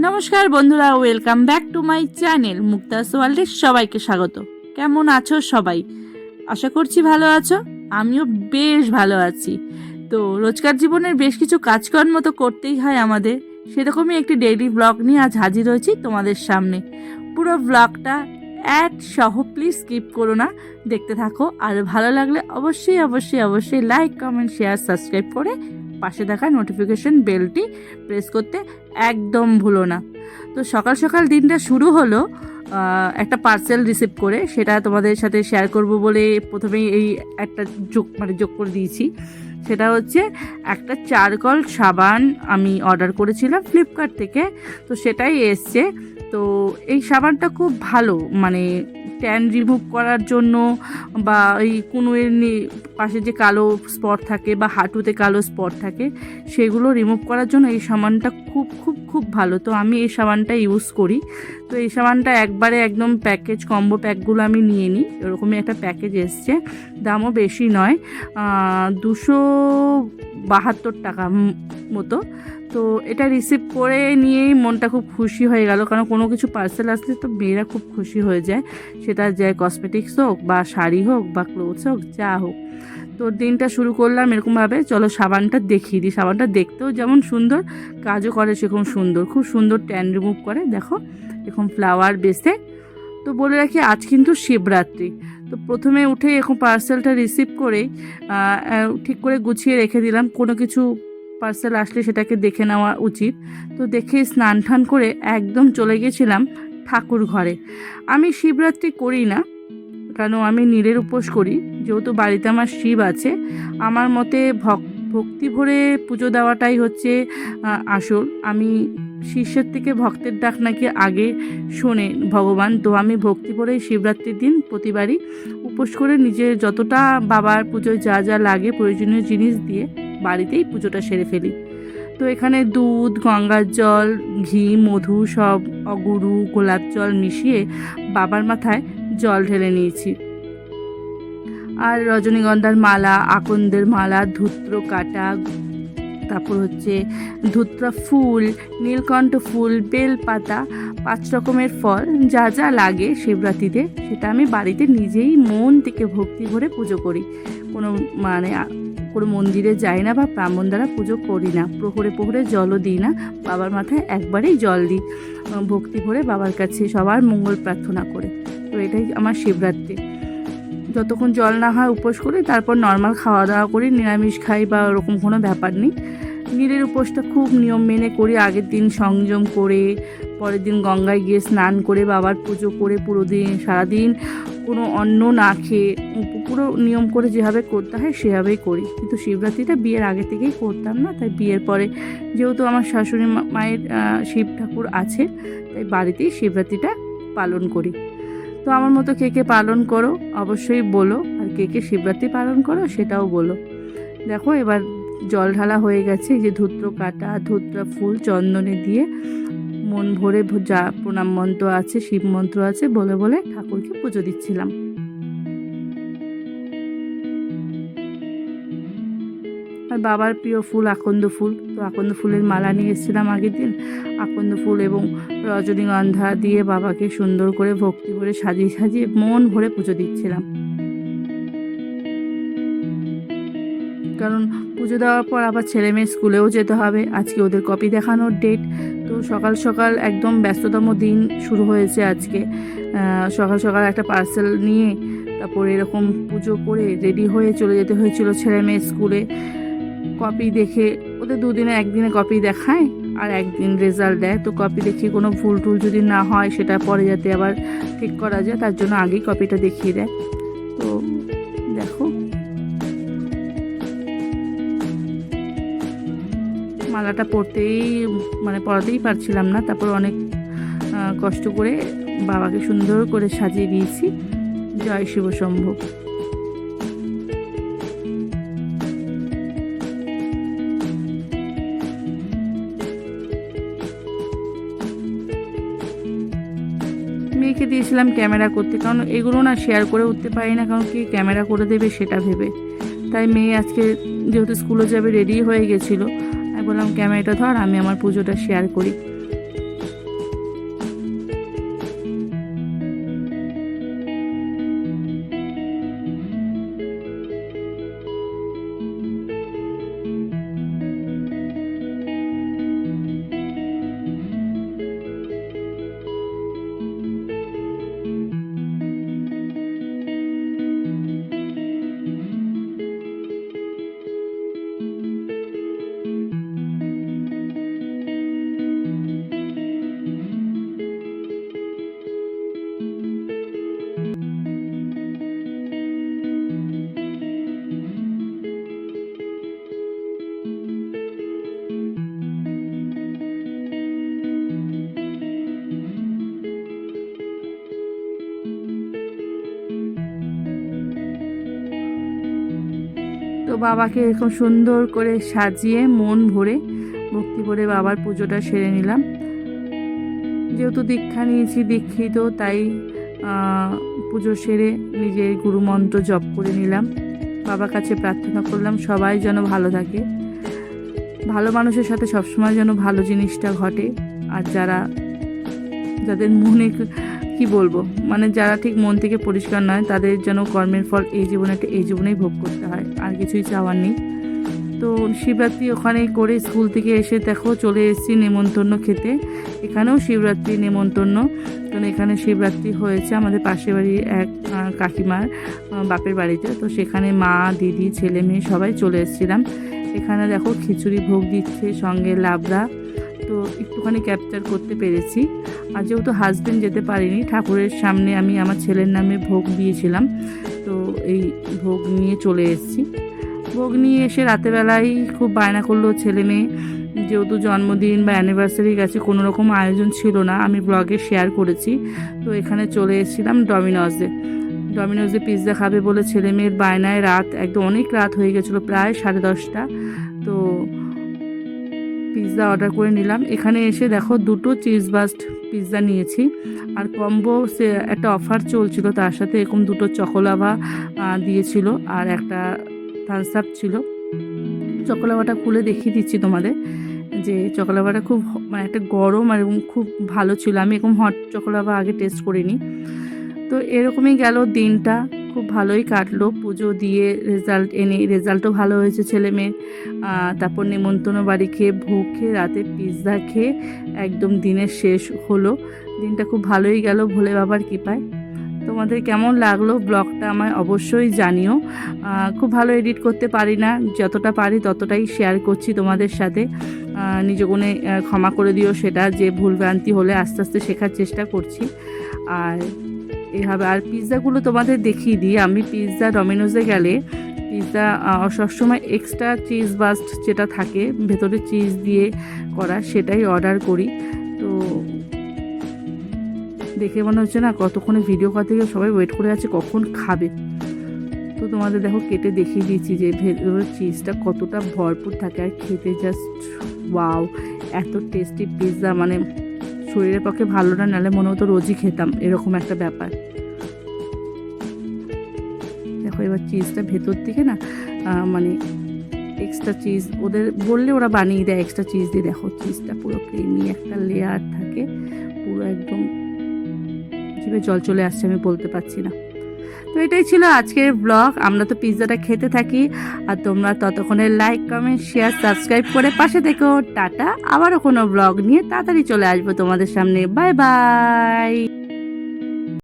নমস্কার বন্ধুরা welcome back to my channel Mukta's ওয়ার্ল্ডের সবাইকে স্বাগত। কেমন আছো সবাই? আশা করছি ভালো আছো, আমিও বেশ ভালো আছি। তো রোজকার জীবনের বেশ কিছু কাজকর্ম তো করতেই হয় আমাদের, সেরকমই একটি ডেইলি ব্লগ নিয়ে আজ হাজির হয়েছি তোমাদের সামনে। পুরো ব্লগটা অ্যাড সহ প্লিজ স্কিপ করো না, দেখতে থাকো। আর ভালো লাগলে অবশ্যই অবশ্যই অবশ্যই লাইক কমেন্ট শেয়ার সাবস্ক্রাইব করে পাশে থাকা নোটিফিকেশন বেলটি প্রেস করতে একদম ভুলো না। তো সকাল সকাল দিনটা শুরু হলো একটা পার্সেল রিসিভ করে, সেটা তোমাদের সাথে শেয়ার করব বলে প্রথমেই এই একটা যোগ মানে যোগ করে দিয়েছি। সেটা হচ্ছে একটা চারকল সাবান আমি অর্ডার করেছিলাম ফ্লিপকার্ট থেকে, তো সেটাই এসছে। তো এই সাবানটা খুব ভালো মানে ট্যান রিমুভ করার জন্য বা এই কুনুয়ের পাশে যে কালো স্পট থাকে বা হাঁটুতে কালো স্পট থাকে, সেগুলো রিমুভ করার জন্য এই সাবানটা খুব খুব খুব ভালো। তো আমি এই সাবানটা ইউজ করি। তো এই সাবানটা একবারে একদম প্যাকেজ কম্বো প্যাকগুলো আমি নিয়ে নিই। এরকমই একটা প্যাকেজ এসছে। দামও বেশি নয় দুশো বাহাত্তর টাকা মতো। তো এটা রিসিভ করে নিয়েই মনটা খুব খুশি হয়ে গেল। কারণ কোনো কিছু পার্সেল আসলে তো মেয়েরা খুব খুশি হয়ে যায়। সেটা যায় কসমেটিক্স হোক বা শাড়ি হোক বা ক্লোথস হোক, যা হোক। তো দিনটা শুরু করলাম এরকমভাবে। চলো সাবানটা দেখিয়ে দিই। সাবানটা দেখতেও যেমন সুন্দর, কাজও করে সেরকম সুন্দর। খুব সুন্দর ট্যান রিমুভ করে, দেখো, এরকম ফ্লাওয়ার বেসে তো বলে রাখি, আজ কিন্তু শিবরাত্রি। তো প্রথমে উঠে এখন পার্সেলটা রিসিভ করে ঠিক করে গুছিয়ে রেখে দিলাম। কোনো কিছু পার্সেল আসলে সেটাকে দেখে নেওয়া উচিত। তো দেখে স্নান টান করে একদম চলে গেছিলাম ঠাকুর ঘরে। আমি শিবরাত্রি করি না, কেন আমি নীলের উপোস করি। যেহেতু বাড়িতে আমার শিব আছে, আমার মতে ভক- ভক্তি ভরে পুজো দেওয়াটাই হচ্ছে আসল। আমি শিষ্যের থেকে ভক্তের ডাক নাকি আগে শোনে ভগবান, তো আমি ভক্তি ভরে শিবরাত্রির দিন প্রতিবারই উপোস করে নিজের যতটা বাবার পুজোয় যা যা লাগে প্রয়োজনীয় জিনিস দিয়ে বাড়িতেই পুজোটা সেরে ফেলি। তো এখানে দুধ, গঙ্গার জল, ঘি, মধু সব অগুরু, গোলাপ জল মিশিয়ে বাবার মাথায় জল ঢেলে নিয়েছি। আর রজনীগন্ধার মালা, আকন্দের মালা, ধূত্র কাটা, তারপর হচ্ছে ধুত্রা ফুল, নীলকণ্ঠ ফুল বেলপাতা পাঁচ রকমের ফল, যা যা লাগে শিবরাত্রিতে, সেটা আমি বাড়িতে নিজেই মন থেকে ভক্তি ভরে পুজো করি। কোনো মানে কোনো মন্দিরে যাই না বা ব্রাহ্মণ দ্বারা পুজো করি না। প্রহরে প্রহরে জলও দিই না, বাবার মাথায় একবারেই জল দিই। ভক্তি ভরে বাবার কাছে সবার মঙ্গল প্রার্থনা করে। তো এটাই আমার শিবরাত্রি। যতক্ষণ জল না হয় উপোস করি, তারপর নর্মাল খাওয়া দাওয়া করি, নিরামিষ খাই বা ওরকম কোনো ব্যাপার নেই। নীলের উপোসটা খুব নিয়ম মেনে করি, আগের দিন সংযম করে, পরের দিন গঙ্গায় গিয়ে স্নান করে, বাবার পুজো করে পুরো দিন, সারাদিন কোনো অন্ন না খেয়ে, পুরো নিয়ম করে যেভাবে করতে হয় সেভাবেই করি। কিন্তু শিবরাত্রিটা বিয়ের আগে থেকেই করতাম না, তাই বিয়ের পরে যেহেতু আমার শাশুড়ি মায়ের শিব ঠাকুর আছে, তাই বাড়িতেই শিবরাত্রিটা পালন করি। তো আমার মতো কে কে পালন করো, অবশ্যই বলো, আর কে কে শিবরাত্রি পালন করো সেটাও বলো। দেখো, এবার জল ঢালা হয়ে গেছে যে ধূত্র কাটা, ধূত্রা ফুল চন্দনে দিয়ে মন ভরে যা প্রণাম মন্ত্র আছে, শিব মন্ত্র আছে, বলে বলে ঠাকুরকে পুজো দিচ্ছিলাম। আর বাবার প্রিয় ফুল আকন্দ ফুল। তো আকন্দ ফুলের মালা নিয়ে এসেছিলাম আগের দিন। আকন্দ ফুল এবং রজনীগন্ধা দিয়ে বাবাকে সুন্দর করে ভক্তি ভরে সাজিয়ে সাজিয়ে মন ভরে পুজো দিচ্ছিলাম। কারণ পুজো দেওয়ার পর আবার ছেলে মেয়ে স্কুলেও যেতে হবে। আজকে ওদের কপি দেখানোর ডেট তো সকাল সকাল একদম ব্যস্ততম দিন শুরু হয়েছে আজকে। সকাল সকাল একটা পার্সেল নিয়ে তারপরে এরকম পুজো করে রেডি হয়ে চলে যেতে হয়েছিল ছেলে মেয়ে স্কুলে। কপি দেখে ওদের দুদিনে একদিনে কপি দেখায় আর একদিন রেজাল্ট দেয়। তো কপি দেখে কোনো ভুল টুল যদি না হয় সেটা পরে যাতে আবার ঠিক করা যায়, তার জন্য আগেই কপিটা দেখিয়ে দেয়। তো দেখো। মালাটা পরতেই মানে পরাতেই পারছিলাম না। তারপর অনেক কষ্ট করে বাবাকে সুন্দর করে সাজিয়ে দিয়েছি। জয় শিব শম্ভু। মেয়েকে দিয়েছিলাম ক্যামেরা করতে, কারণ এগুলো না শেয়ার করে উঠতে পারি না, কারণ কি ক্যামেরা করে দেবে সেটা ভেবে। তাই মেয়ে আজকে যেহেতু স্কুলে যাবে রেডি হয়ে গেছিল। আমি বললাম ক্যামেরাটা ধর আমি আমার পুজোটা শেয়ার করি। বাবাকে এরকম সুন্দর করে সাজিয়ে মন ভরে ভক্তি করে বাবার পুজোটা সেরে নিলাম। যেহেতু দীক্ষা নিয়েছি দীক্ষিত, তাই পুজো সেরে নিজের গুরুমন্ত্র জপ করে নিলাম। বাবার কাছে প্রার্থনা করলাম, সবাই যেন ভালো থাকে। ভালো মানুষের সাথে সবসময় যেন ভালো জিনিসটা ঘটে। আর যারা, যাদের মনে কি বলব? মানে যারা ঠিক মন থেকে পরিষ্কার নয়, তাদের যেন কর্মের ফল এই জীবনে এই জীবনেই ভোগ করতে হয়, আর কিছুই চাওয়ার নেই। তো শিবরাত্রি ওখানে করে স্কুল থেকে এসে দেখো চলে এসেছি নেমন্তন্ন খেতে। এখানেও শিবরাত্রি নেমন্তন্ন। কারণ এখানে শিবরাত্রি হয়েছে আমাদের পাশের বাড়ির এক কাকিমার বাপের বাড়িতে। তো সেখানে মা, দিদি, ছেলে, মেয়ে সবাই চলে এসেছিলাম। এখানে দেখো খিচুড়ি ভোগ দিচ্ছে, সঙ্গে লাবড়া তো একটুখানি ক্যাপচার করতে পেরেছি। আর যেহেতু হাজবেন্ড যেতে পারিনি, ঠাকুরের সামনে আমি আমার ছেলের নামে ভোগ দিয়েছিলাম। তো এই ভোগ নিয়ে চলে এসেছি। ভোগ নিয়ে এসে রাতেবেলায় খুব বায়না করল ছেলে মেয়ে। যেহেতু জন্মদিন বা অ্যানিভার্সারি গেছে, কোনো রকম আয়োজন ছিল না, আমি ব্লগে শেয়ার করেছি। তো এখানে চলে এসেছিলাম ডমিনোজে ডমিনোজে পিৎজা খাবে বলে ছেলে মেয়ের বায়নায় রাত, একদম অনেক রাত হয়ে গেছিল, প্রায় সাড়ে দশটা। তো পিৎজা অর্ডার করে নিলাম। এখানে এসে দেখো দুটো চিজ বাস্ট পিৎজা নিয়েছি। আর কম্বো সে একটা অফার চলছিল, তার সাথে এরকম দুটো চকোলাভা দিয়েছিল। আর একটা থামস আপ ছিল। চকোলাভাটা খুলে দেখিয়ে দিচ্ছি তোমাদের, যে চকোলাভাটা খুব মানে একটা গরম আর এবং খুব ভালো ছিল। আমি এরকম হট চকোলাভা আগে টেস্ট করিনি। তো এরকমই গেল দিনটা। খুব ভালোই কাটলো। পুজো দিয়ে রেজাল্ট এনে রেজাল্টও ভালো হয়েছে ছেলে মেয়ের তারপর নেমন্তন্ন বাড়ি খেয়ে ভোগ খেয়ে রাতে পিৎজা খেয়ে একদম দিনের শেষ হলো। দিনটা খুব ভালোই গেল ভোলে বাবার কৃপায়। তোমাদের কেমন লাগল ব্লগটা আমায় অবশ্যই জানিও। খুব ভালো এডিট করতে পারি না যতটা পারি ততটাই শেয়ার করছি তোমাদের সাথে। আহ, নিজ গুণে ক্ষমা করে দিও সেটা যে ভুলভ্রান্তি হলে আস্তে আস্তে শেখার চেষ্টা করছি। আর এভাবে আর পিৎজাগুলো তোমাদের দেখিয়ে দিই। আমি পিৎজা ডমিনোজে গেলে পিৎজা সবসময় এক্সট্রা চিজ বাস্ট যেটা থাকে, ভেতরে চিজ দিয়ে করা, সেটাই অর্ডার করি। তো দেখে মনে হচ্ছে না কতক্ষণে ভিডিও কল থেকে সবাই ওয়েট করে আছে, কখন খাবে। তো তোমাদের দেখো, কেটে দেখিয়ে দিয়েছি যে ভেতরের চিজটা কতটা ভরপুর থাকে। আর খেতে জাস্ট ওয়াও এত টেস্টি পিৎজা মানে শরীরের পক্ষে ভালো না, নাহলে মনে হতো রোজই খেতাম, এরকম একটা ব্যাপার। এবার চিজটা ভেতর থেকে না মানে এক্সট্রা চিজ ওদের বললে ওরা বানিয়ে দেয় এক্সট্রা চিজ দিয়ে। দেখো চিজটা পুরো ক্রিমি একটা লেয়ার থাকে, পুরো একদম জিভে জল চলে আসছে আমি বলতে পারছি না। তো এটাই ছিল আজকের ব্লগ আমরা তো পিৎজাটা খেতে থাকি, আর তোমরা ততক্ষণে লাইক কমেন্ট শেয়ার সাবস্ক্রাইব করে পাশে থেকো। টাটা, আবারও কোনো ব্লগ নিয়ে তাড়াতাড়ি চলে আসব তোমাদের সামনে। Bye bye